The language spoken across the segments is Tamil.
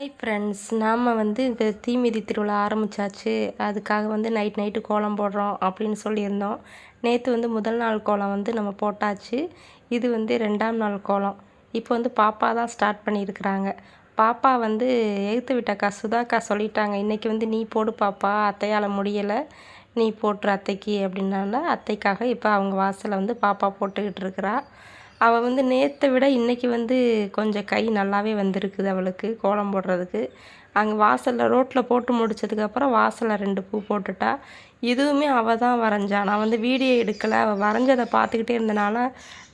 ஹாய் ஃப்ரெண்ட்ஸ் நாம் வந்து இப்போ தீமிதி திருவிழா ஆரம்பித்தாச்சு அதுக்காக வந்து நைட் நைட்டு கோலம் போடுறோம் அப்படின்னு சொல்லியிருந்தோம். நேற்று வந்து முதல் நாள் கோலம் வந்து நம்ம போட்டாச்சு. இது வந்து ரெண்டாம் நாள் கோலம். இப்போ வந்து பாப்பா தான் ஸ்டார்ட் பண்ணியிருக்கிறாங்க. பாப்பா வந்து எழுத்து விட்டாக்கா சுதாக்கா சொல்லிட்டாங்க இன்றைக்கி வந்து நீ போடு பாப்பா அத்தையால் முடியலை. நீ போட்டுரு அத்தைக்கு அப்படின்னால அத்தைக்காக இப்போ அவங்க வாசலில் வந்து பாப்பா போட்டுக்கிட்டு இருக்கிறா. அவள் வந்து நேற்றை விட இன்றைக்கி வந்து கொஞ்சம் கை நல்லாவே வந்திருக்குது அவளுக்கு கோலம் போடுறதுக்கு. அங்கே வாசலில் ரோட்டில் போட்டு முடித்ததுக்கப்புறம் வாசலில் ரெண்டு பூ போட்டுட்டா. இதுவுமே அவள் தான் வரைஞ்சா. நான் வந்து வீடியோ எடுக்கலை. அவள் வரைஞ்சதை பார்த்துக்கிட்டே இருந்தனால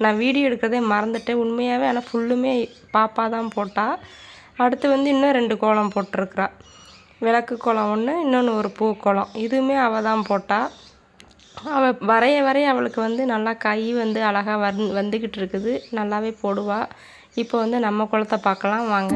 நான் வீடியோ எடுக்கிறதே மறந்துட்டேன். உண்மையாகவே ஆனால் ஃபுல்லுமே பாப்பா தான் போட்டாள் அடுத்து வந்து இன்னும் ரெண்டு கோலம் போட்டிருக்குறா. விளக்கு கோலம் ஒன்று இன்னொன்று ஒரு பூ கோலம். இதுவுமே அவள் தான் போட்டாள் அவள் வரைய வரைய அவளுக்கு வந்து நல்லா கை வந்து அழகாக வந் வந்துக்கிட்டு இருக்குது. நல்லாவே போடுவாள் இப்போ வந்து நம்ம குளத்தை பார்க்கலாம். வாங்க.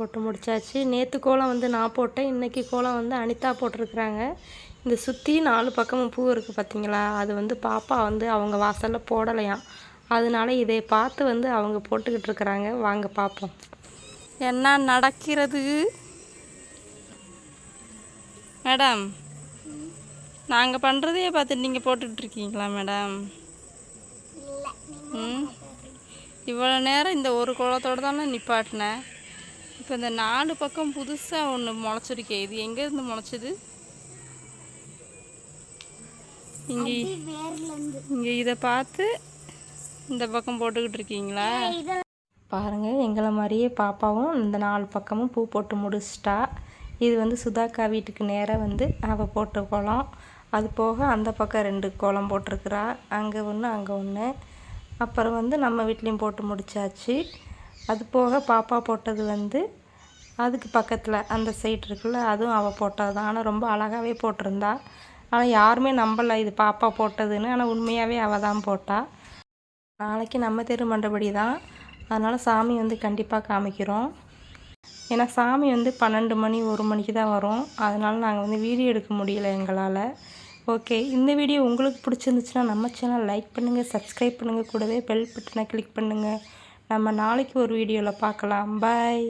போட்டு முடிச்சாச்சு. நேற்று கோலம் வந்து நான் போட்டேன். இன்றைக்கி கோலம் வந்து அனிதா போட்டிருக்குறாங்க. இந்த சுற்றி நாலு பக்கமும் பூ இருக்குது பார்த்தீங்களா அது வந்து பாப்பா வந்து அவங்க வாசலில் போடலையாம். அதனால இதை பார்த்து வந்து அவங்க போட்டுக்கிட்டு இருக்கிறாங்க. வாங்க பார்ப்போம் என்ன நடக்கிறது? மேடம் நாங்கள் பண்ணுறதையே பார்த்து நீங்கள் போட்டுட்ருக்கீங்களா மேடம்? ம்? இவ்வளோ நேரம் இந்த ஒரு குளத்தோடு தானே நிப்பாட்டினேன் இப்போ இந்த நாலு பக்கம் புதுசாக ஒன்று முளைச்சிருக்கே. இது எங்கேருந்து முளைச்சிது? இங்கே இங்கே இதை பார்த்து இந்த பக்கம் போட்டுக்கிட்டு இருக்கீங்களா? பாருங்கள் எங்களை மாதிரியே பாப்பாவும் இந்த நாலு பக்கமும் பூ போட்டு முடிச்சிட்டா. இது வந்து சுதாக்கா வீட்டுக்கு நேராக வந்து அவள் போட்ட குளம். அது போக அந்த பக்கம் ரெண்டு குளம் போட்டிருக்கிறா. அங்கே ஒன்று அங்கே ஒன்று அப்புறம் வந்து நம்ம வீட்லேயும் போட்டு முடித்தாச்சு அது போக பாப்பா போட்டது வந்து அதுக்கு பக்கத்தில் அந்த சைட் இருக்குல்ல அதுவும் அவள் போட்டது தான் ஆனால் ரொம்ப அழகாகவே போட்டிருந்தா. ஆனால் யாருமே நம்பலை இது பாப்பா போட்டதுன்னு. ஆனால் உண்மையாகவே அவள் தான் போட்டாள் நாளைக்கு நம்ம தெரு மண்டபடி தான். அதனால் சாமி வந்து கண்டிப்பாக காமிக்கிறோம். ஏன்னா சாமி வந்து பன்னெண்டு மணி ஒரு மணிக்கு தான் வரும். அதனால் நாங்கள் வந்து வீடியோ எடுக்க முடியல எங்களால். ஓகே இந்த வீடியோ உங்களுக்கு பிடிச்சிருந்துச்சுன்னா நம்ம சேனல் லைக் பண்ணுங்கள் சப்ஸ்கிரைப் பண்ணுங்கள் கூடவே பெல் பட்டனை கிளிக் பண்ணுங்கள் நம்ம நாளைக்கு ஒரு வீடியோவில் பார்க்கலாம். பாய்